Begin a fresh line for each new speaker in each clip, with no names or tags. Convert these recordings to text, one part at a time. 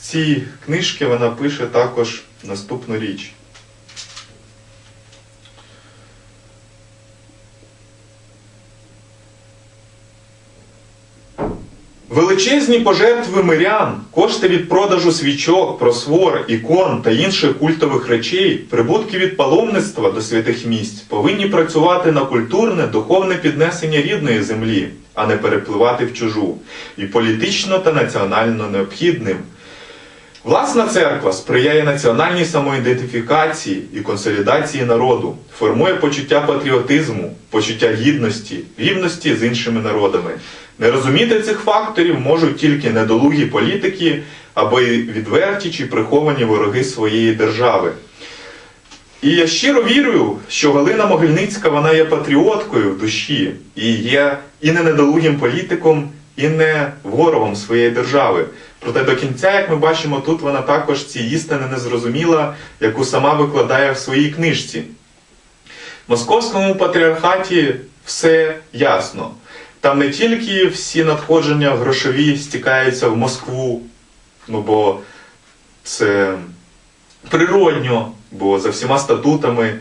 цій книжці вона пише також наступну річ. Величезні пожертви мирян, кошти від продажу свічок, просвор, ікон та інших культових речей, прибутки від паломництва до святих місць повинні працювати на культурне, духовне піднесення рідної землі, а не перепливати в чужу, і політично та національно необхідним. Власна церква сприяє національній самоідентифікації і консолідації народу, формує почуття патріотизму, почуття гідності, рівності з іншими народами. Не розуміти цих факторів можуть тільки недолугі політики або й відверті чи приховані вороги своєї держави. І я щиро вірю, що Галина Могильницька вона є патріоткою в душі і є і не недолугим політиком, і не ворогом своєї держави. Проте до кінця, як ми бачимо, тут вона також ці істини не зрозуміла, яку сама викладає в своїй книжці. В Московському патріархаті все ясно. Там не тільки всі надходження грошові стікаються в Москву, ну бо це природньо, бо за всіма статутами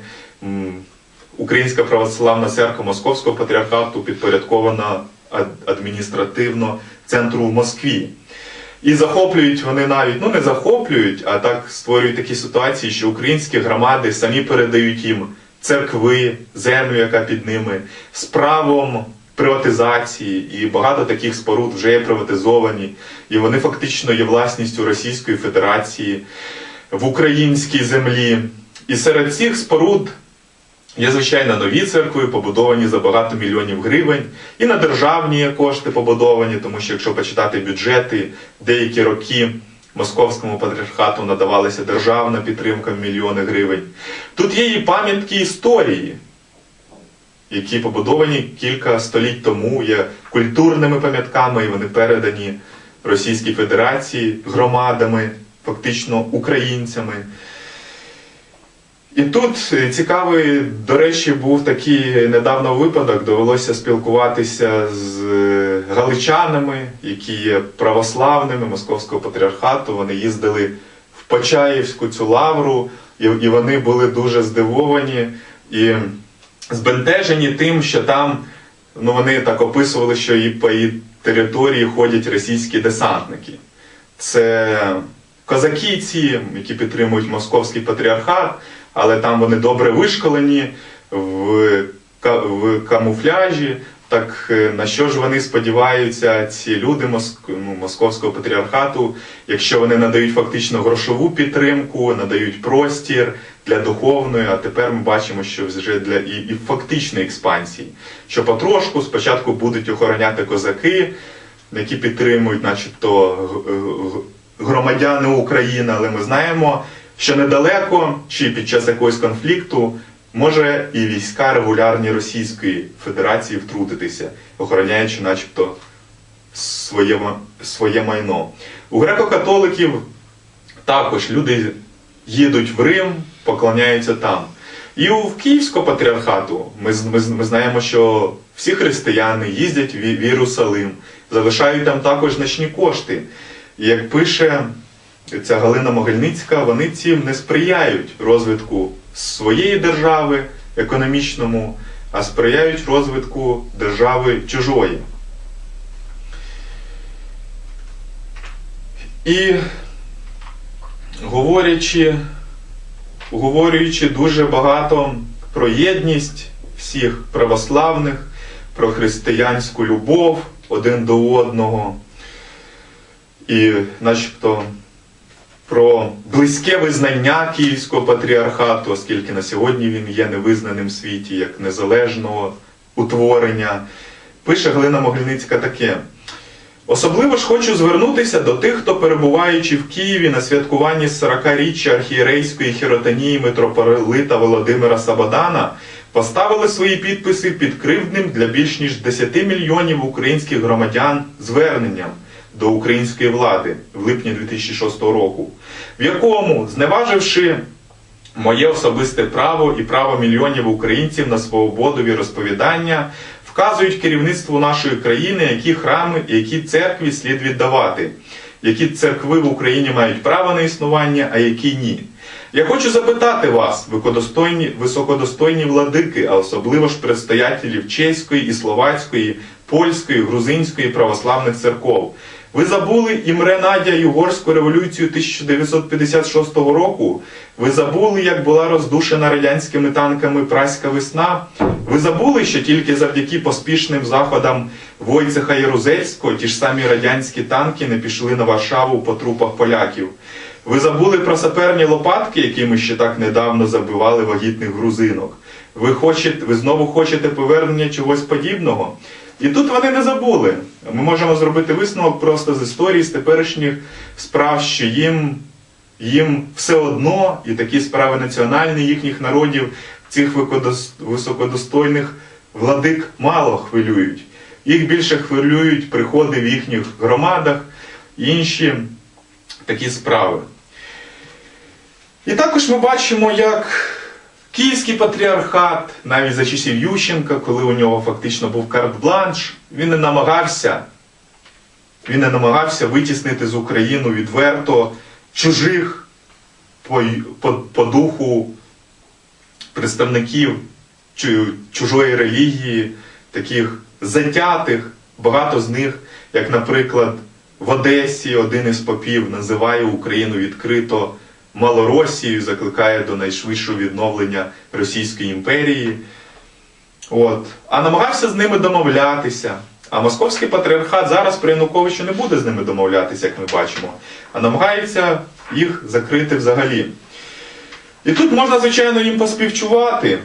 Українська православна церква Московського патріархату підпорядкована адміністративно центру в Москві. І захоплюють вони навіть, ну не захоплюють, а так створюють такі ситуації, що українські громади самі передають їм церкви, землю, яка під ними, з правом приватизації, і багато таких споруд вже є приватизовані, і вони фактично є власністю Російської Федерації в українській землі. І серед цих споруд Є, звичайно, нові церкви, побудовані за багато мільйонів гривень, і на державні кошти побудовані, тому що якщо почитати бюджети, деякі роки Московському патріархату надавалася державна підтримка в мільйони гривень. Тут є і пам'ятки історії, які побудовані кілька століть тому, є культурними пам'ятками, і вони передані Російській Федерації громадами, фактично українцями. І тут е, цікавий, до речі, був такий недавно випадок. Довелося спілкуватися з е, галичанами, які є православними Московського патріархату. Вони їздили в Почаївську цю лавру, і, вони були дуже здивовані і збентежені тим, що там ну, вони так описували, що і по її території ходять російські десантники. Це козаки ці, які підтримують московський патріархат, але там вони добре вишколені в, в камуфляжі. Так е, на що ж вони сподіваються, ці люди ну, московського патріархату, якщо вони надають фактично грошову підтримку, надають простір для духовної, а тепер ми бачимо, що вже для і, і фактичної експансії, що потрошку спочатку будуть охороняти козаки, які підтримують, начебто, громадяни України, але ми знаємо, що недалеко чи під час якогось конфлікту може і війська регулярні Російської Федерації втрутитися, охороняючи, начебто, своє, своє майно. У греко-католиків також люди їдуть в Рим, поклоняються там. І у Київського патріархату ми, ми, ми знаємо, що всі християни їздять в Єрусалим, залишають там також значні кошти. Як пише ця Галина Могильницька, вони цим не сприяють розвитку своєї держави економічному, а сприяють розвитку держави чужої. І говорячи, говорюючи дуже багато про єдність всіх православних, про християнську любов один до одного, і начебто про близьке визнання Київського патріархату, оскільки на сьогодні він є невизнаним в світі як незалежного утворення. Пише Галина Могильницька таке. Особливо ж хочу звернутися до тих, хто, перебуваючи в Києві на святкуванні 40-річчя архієрейської хіротонії митрополита Володимира Сабадана, поставили свої підписи під кривдним для більш ніж 10 мільйонів українських громадян зверненням до української влади в липні 2006 року, в якому, зневаживши моє особисте право і право мільйонів українців на свободу віросповідання, вказують керівництву нашої країни, які храми і які церкві слід віддавати. які церкви в Україні мають право на існування, а які ні. Я хочу запитати вас, викодостойні, високодостойні владики, а особливо ж предстоятелів чеської і словацької, польської, грузинської православних церков. Ви забули імре Надя і Угорську революцію 1956 року? Ви забули, як була роздушена радянськими танками Праська весна? Ви забули, що тільки завдяки поспішним заходам Войцеха Єрузельського ті ж самі радянські танки не пішли на Варшаву по трупах поляків? Ви забули про саперні лопатки, якими ще так недавно забивали вагітних грузинок? Ви, хочете, ви знову хочете повернення чогось подібного? І тут вони не забули. Ми можемо зробити висновок просто з історії, з теперішніх справ, що їм, їм все одно, і такі справи національні їхніх народів, цих високодостойних владик мало хвилюють. Їх більше хвилюють приходи в їхніх громадах і інші такі справи. І також ми бачимо, як Київський патріархат, навіть за часів Ющенка, коли у нього фактично був карт-бланш, він не намагався, він не намагався витіснити з Україну відверто чужих по, по, по духу представників чужої релігії, таких затятих, багато з них, як, наприклад, в Одесі один із попів називає Україну відкрито Малоросією, закликає до найшвидшого відновлення Російської імперії. От. А намагався з ними домовлятися. А московський патріархат зараз при Януковичу не буде з ними домовлятися, як ми бачимо, а намагається їх закрити взагалі. І тут можна, звичайно, їм поспівчувати.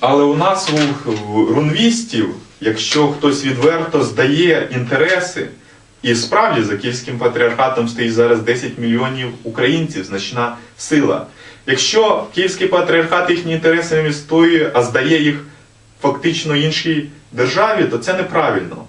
Але у нас у рунвістів, якщо хтось відверто здає інтереси, і справді за київським патріархатом стоїть зараз 10 мільйонів українців, значна сила. Якщо київський патріархат їхні інтереси не відстоює, а здає їх фактично іншій державі, то це неправильно.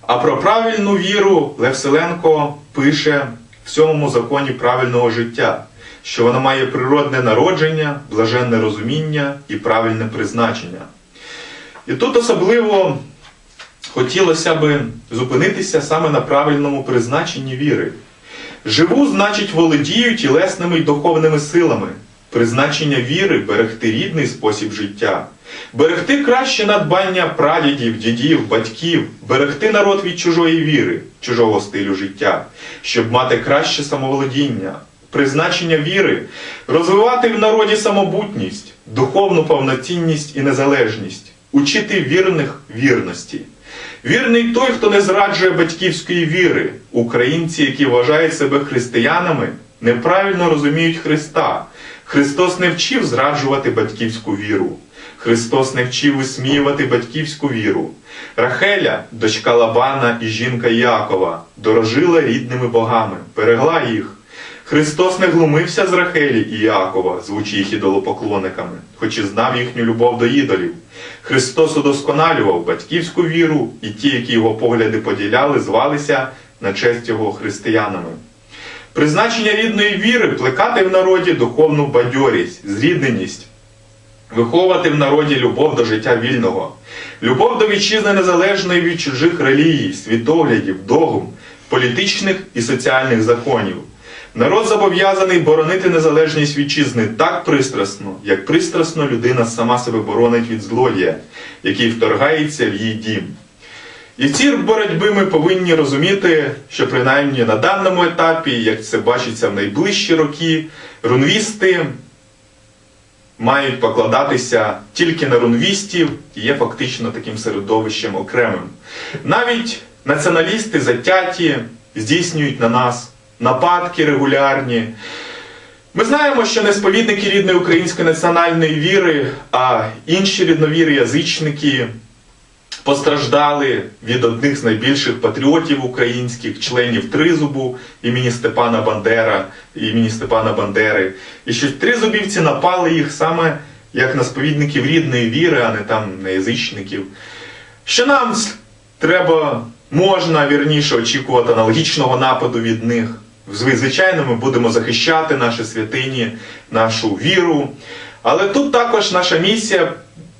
А про правильну віру Лев Селенко пише в сьомому законі правильного життя, що вона має природне народження, блаженне розуміння і правильне призначення. І тут особливо хотілося би зупинитися саме на правильному призначенні віри. Живу, значить, володію тілесними й духовними силами. Призначення віри берегти рідний спосіб життя, берегти краще надбання прадідів, дідів, батьків, берегти народ від чужої віри, чужого стилю життя, щоб мати краще самоволодіння, призначення віри, розвивати в народі самобутність, духовну повноцінність і незалежність, учити вірних вірності. Вірний той, хто не зраджує батьківської віри. Українці, які вважають себе християнами, неправильно розуміють Христа. Христос не вчив зраджувати батьківську віру. Христос не вчив висміювати батьківську віру. Рахеля, дочка Лабана і жінка Якова, дорожила рідними богами, берегла їх. Христос не глумився з Рахелі і Якова, звучи їх ідолопоклонниками, хоч і знав їхню любов до ідолів. Христос удосконалював батьківську віру, і ті, які його погляди поділяли, звалися на честь його християнами. Призначення рідної віри плекати в народі духовну бадьорість, зрідненість, виховувати в народі любов до життя вільного, любов до вітчизни незалежної від чужих релігій, світоглядів, догм, політичних і соціальних законів. Народ зобов'язаний боронити незалежність вітчизни так пристрасно, як пристрасно людина сама себе боронить від злодія, який вторгається в її дім. І в цій боротьбі ми повинні розуміти, що принаймні на даному етапі, як це бачиться в найближчі роки, рунвісти мають покладатися тільки на рунвістів і є фактично таким середовищем окремим. Навіть націоналісти затяті здійснюють на нас нападки регулярні. Ми знаємо, що не сповідники рідної української національної віри, а інші рідновіри язичники постраждали від одних з найбільших патріотів українських, членів Тризубу імені Степана Бандера, імені Степана Бандери. І що тризубівці напали їх саме як на сповідників рідної віри, а не там на язичників. Що нам треба, можна вірніше очікувати аналогічного нападу від них. Звичайно, ми будемо захищати наші святині, нашу віру. Але тут також наша місія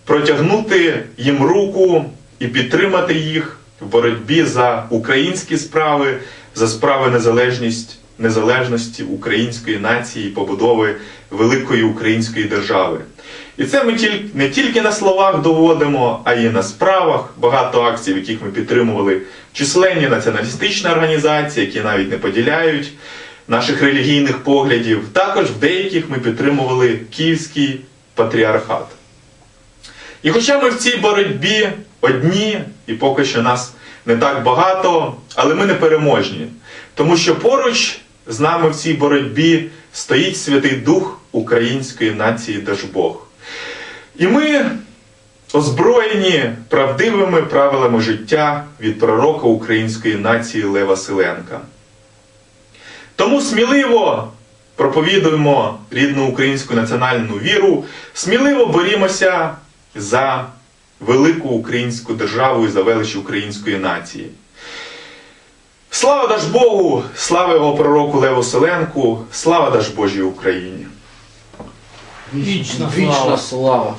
протягнути їм руку і підтримати їх в боротьбі за українські справи, за справи незалежність, незалежності української нації побудови великої української держави. І це ми не тільки на словах доводимо, а й на справах. Багато акцій, в яких ми підтримували численні націоналістичні організації, які навіть не поділяють наших релігійних поглядів. Також в деяких ми підтримували Київський патріархат. І хоча ми в цій боротьбі одні, і поки що нас не так багато, але ми не переможні. Тому що поруч з нами в цій боротьбі стоїть Святий Дух української нації Держбог. І ми озброєні правдивими правилами життя від пророка української нації Лева Силенка. Тому сміливо проповідуємо рідну українську національну віру, сміливо борімося за велику українську державу і за велич української нації. Слава даж Богу, слава його пророку Леву Селенку, слава даж Божій Україні!
Вічна
слава.